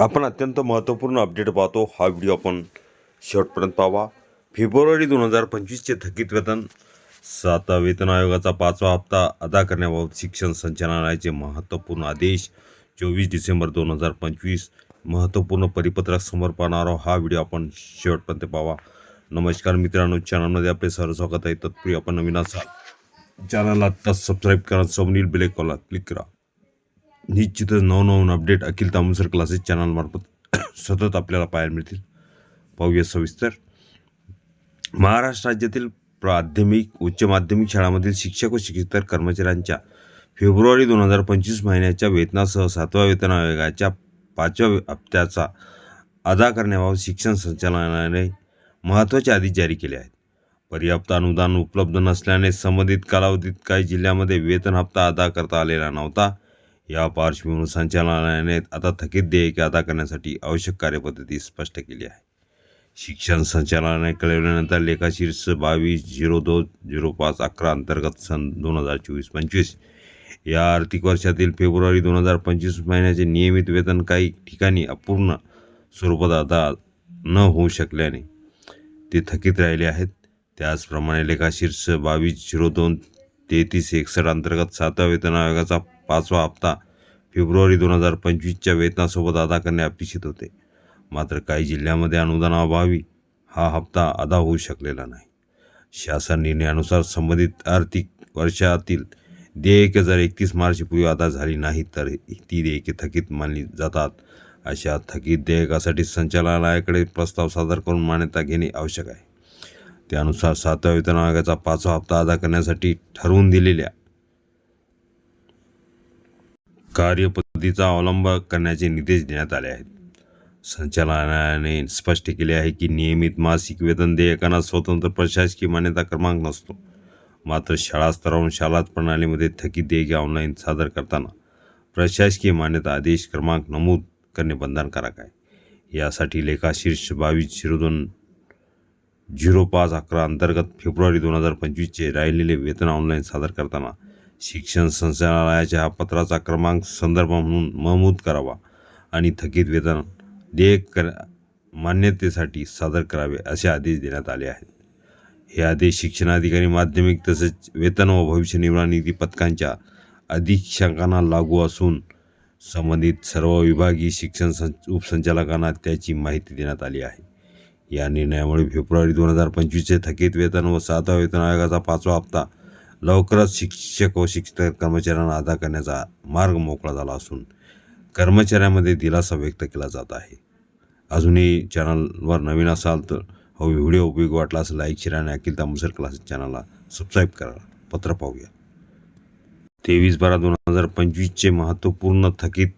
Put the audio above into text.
आपण अत्यंत महत्त्वपूर्ण अपडेट पाहतो. हा व्हिडिओ आपण शेवटपर्यंत पाहावा. फेब्रुवारी दोन हजार पंचवीसचे थकीत वेतन सातवा वेतन आयोगाचा पाचवा हप्ता अदा करण्याबाबत शिक्षण संचालनालयाचे महत्त्वपूर्ण आदेश चोवीस डिसेंबर दोन हजार पंचवीस. महत्त्वपूर्ण परिपत्रक समोर पाहणारा हा व्हिडिओ आपण शेवटपर्यंत पाहावा. नमस्कार मित्रांनो चॅनलमध्ये आपले सर्व स्वागत आहे. तत्पूर्वी आपण नवीन असाल चॅनलला आत्ताच सबस्क्राईब करा समोरील बेलेकॉलला क्लिक करा. निश्चितच नवनवीन अपडेट अखिल तामुसर क्लासेस चॅनलमार्फत सतत आपल्याला पाहायला मिळतील. पाहूया सविस्तर. महाराष्ट्र राज्यातील प्राथमिक उच्च माध्यमिक शाळांमधील शिक्षक व शिक्षितर कर्मचाऱ्यांच्या फेब्रुवारी दोन हजार पंचवीस महिन्याच्या वेतनासह सातव्या वेतन आयोगाच्या पाचव्या हप्त्याचा अदा करण्याबाबत शिक्षण संचालनालयाने महत्त्वाचे आदेश जारी केले आहेत. पर्याप्त अनुदान उपलब्ध नसल्याने संबंधित कालावधीत काही जिल्ह्यामध्ये वेतन हप्ता अदा करता आलेला नव्हता. या पार्श्वभूमीवर संचालनालयाने आता थकीत देयके अदा करण्यासाठी आवश्यक कार्यपद्धती स्पष्ट केली आहे. शिक्षण संचालनालयाने कळवल्यानंतर लेखाशीर्ष बावीस झिरो दोन झिरो पाच अकरा अंतर्गत सन दोन हजार चोवीस पंचवीस या आर्थिक वर्षातील फेब्रुवारी दोन हजार पंचवीस महिन्याचे नियमित वेतन काही ठिकाणी अपूर्ण स्वरूपात अदा न होऊ शकल्याने ते थकीत राहिले आहेत. त्याचप्रमाणे लेखाशीर्ष बावीस झिरो दोन तेहतीस एकसष्ट अंतर्गत सातव्या वेतन आयोगाचा पाचवा हप्ता फेब्रुवारी दोन हजार पंचवीसच्या वेतनासोबत अदा करणे अपेक्षित होते. मात्र काही जिल्ह्यामध्ये अनुदानाअभावी हा हप्ता अदा होऊ शकलेला नाही. शासन निर्णयानुसार संबंधित आर्थिक वर्षातील देयके जर एकतीस मार्चपूर्वी अदा झाली नाही तर ती देयके थकीत मानली जातात. अशा थकीत देयकासाठी संचालनालयाकडे प्रस्ताव सादर करून मान्यता घेणे आवश्यक आहे. त्यानुसार सातव्या वेतन आयोगाचा पाचवा हप्ता अदा करण्यासाठी ठरवून दिलेल्या कार्यपद्धतीचा अवलंब करण्याचे निर्देश देण्यात आले आहेत. संचालनालयाने स्पष्ट केले आहे की नियमित मासिक वेतन देयकांना स्वतंत्र प्रशासकीय मान्यता क्रमांक नसतो. मात्र शाळा स्तरावरून शाळा प्रणालीमध्ये थकीत देयके ऑनलाईन सादर करताना प्रशासकीय मान्यता आदेश क्रमांक नमूद करणे बंधनकारक आहे. यासाठी लेखाशीर्ष बावीस झिरो दोन झिरो पाच अकरा अंतर्गत फेब्रुवारी दोन हजार पंचवीसचे राहिलेले वेतन ऑनलाईन सादर करताना शिक्षण संचालनालयाच्या पत्राचा क्रमांक संदर्भ म्हणून नमूद करावा आणि थकीत वेतन देयक कर मान्यतेसाठी सादर करावे असे आदेश देण्यात आले आहेत. हे आदेश शिक्षणाधिकारी माध्यमिक तसेच वेतन व भविष्य निर्वाह निधी पथकांच्या अधीक्षकांना लागू असून संबंधित सर्व विभागीय शिक्षण सं उपसंचालकांना त्याची माहिती देण्यात आली आहे. या निर्णयामुळे फेब्रुवारी दोन हजार पंचवीसचे थकीत वेतन व सातवा वेतन आयोगाचा पाचवा हप्ता लवकरच शिक्षक व शिक्षक कर्मचाऱ्यांना अदा करण्याचा मार्ग मोकळा झाला असून कर्मचाऱ्यांमध्ये दिलासा व्यक्त केला जात आहे. अजूनही चॅनलवर नवीन असाल तर हा व्हिडिओ उपयोग वाटला असेल लाईक शेअर आणि अखिल तामुसर क्लासेस चॅनलला सबस्क्राईब करा. पत्र पाहूया. तेवीस बारा दोन हजार पंचवीसचे महत्त्वपूर्ण थकीत